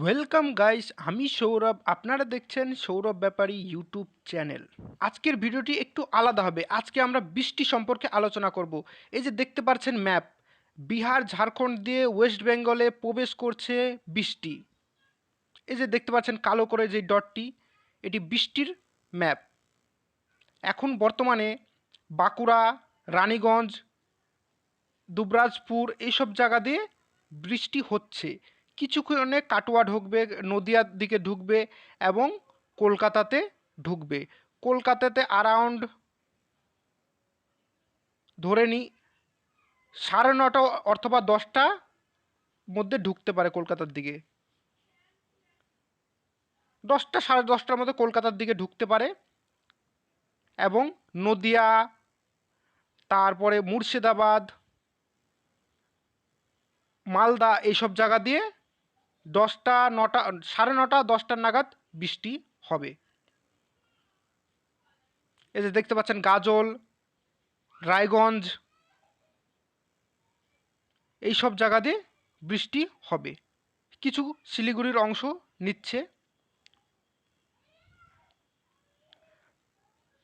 Welcome guys আমি সৌরভ। আপনারা দেখছেন সৌরভ ব্যাপারী ইউটিউব চ্যানেল আজকের ভিডিওটি একটু আলাদা হবে। আজকে আমরা বৃষ্টি সম্পর্কে আলোচনা করব। এই যে দেখতে পাচ্ছেন ম্যাপ বিহার, ঝাড়খণ্ড দিয়ে ওয়েস্ট বেঙ্গলে প্রবেশ করছে বৃষ্টি। এই যে দেখতে পাচ্ছেন কালো করে যে ডটটি এটি বৃষ্টির ম্যাপ এখন বর্তমানে বাঁকুড়া, রানীগঞ্জ, দুবরাজপুর, এইসব জায়গা দিয়ে বৃষ্টি হচ্ছে। কিছুক্ষণে কাটোয়া ঢুকবে, নদিয়ার দিকে ঢুকবে এবং কলকাতাতে ঢুকবে। কলকাতাতে অ্যারাউন্ড ধরে নিই সাড়ে নটা অথবা দশটা মধ্যে ঢুকতে পারে কলকাতার দিকে। দশটা, সাড়ে দশটার মধ্যে কলকাতার দিকে ঢুকতে পারে এবং নদিয়া, তারপরে মুর্শিদাবাদ, মালদা এইসব জায়গা দিয়ে দশটা নটা, সাড়ে নটা দশটার নাগাদ বৃষ্টি হবে। এই যে দেখতে পাচ্ছেন গাজল, রায়গঞ্জ এই সব জায়গাতে বৃষ্টি হবে। কিছু শিলিগুড়ির অংশ নিচ্ছে।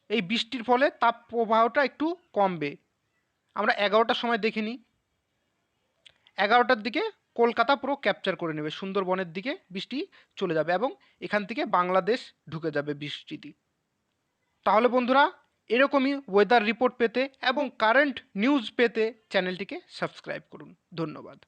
এই বৃষ্টির ফলে তাপ প্রবাহটা একটু কমবে। আমরা এগারোটার সময় দেখিনি। এগারোটার দিকে কলকাতা পুরো ক্যাপচার করে নেবে। সুন্দরবনের দিকে বৃষ্টি চলে যাবে এবং এখান থেকে বাংলাদেশ ঢুকে যাবে বৃষ্টিটি তাহলে বন্ধুরা, এরকমই ওয়েদার রিপোর্ট পেতে এবং কারেন্ট নিউজ পেতে চ্যানেলটিকে সাবস্ক্রাইব করুন। ধন্যবাদ।